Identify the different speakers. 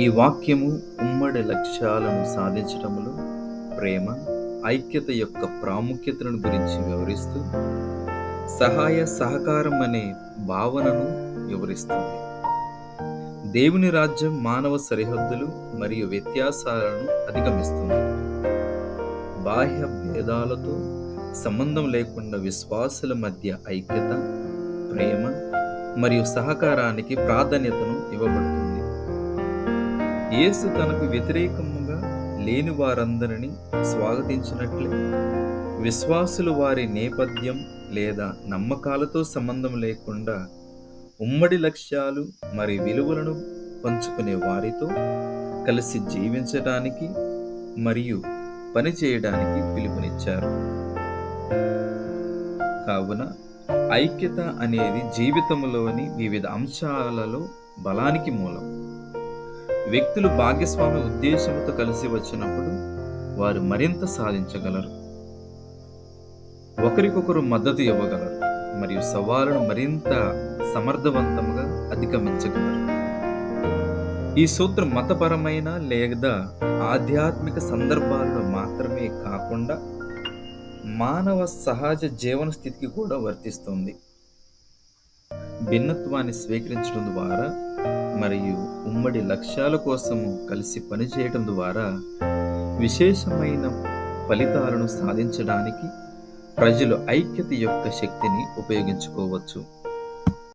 Speaker 1: ఈ వాక్యము ఉమ్మడి లక్ష్యాలను సాధించటంలో ప్రేమ ఐక్యత యొక్క ప్రాముఖ్యతను గురించి వివరిస్తూ సహాయ సహకారం అనే భావనను వివరిస్తుంది. దేవుని రాజ్యం మానవ సరిహద్దులు మరియు వ్యత్యాసాలను అధిగమిస్తుంది. బాహ్య భేదాలతో సంబంధం లేకుండా విశ్వాసుల మధ్య ఐక్యత ప్రేమ మరియు సహకారానికి ప్రాధాన్యతను ఇవ్వబడుతుంది. యేసు తనకు వ్యతిరేకముగా లేని వారందరినీ స్వాగతించినట్లే. విశ్వాసులు వారి నేపథ్యం లేదా నమ్మకాలతో సంబంధం లేకుండా ఉమ్మడి లక్ష్యాలు మరి విలువలను పంచుకునే వారితో కలిసి జీవించడానికి మరియు పనిచేయడానికి పిలుపునిచ్చారు. కావున ఐక్యత అనేది జీవితంలోని వివిధ అంశాలలో బలానికి మూలం. వ్యక్తులు భాగస్వామి ఉద్దేశంతో కలిసి వచ్చినప్పుడు వారు మరింత సాధించగలరు. ఒకరికొకరు మద్దతు ఇవ్వగలరు మరియు సవాలును మరింత సమర్థవంతంగా అధిగమించగలరు. ఈ సూత్రం మతపరమైన లేదా ఆధ్యాత్మిక సందర్భాల్లో మాత్రమే కాకుండా మానవ సహజ జీవన స్థితికి కూడా వర్తిస్తుంది. భిన్నత్వాన్ని స్వీకరించడం ద్వారా మరియు ఉమ్మడి లక్ష్యాల కోసము కలిసి పనిచేయటం ద్వారా విశేషమైన ఫలితాలను సాధించడానికి ప్రజలు ఐక్యత యొక్క శక్తిని ఉపయోగించుకోవచ్చు.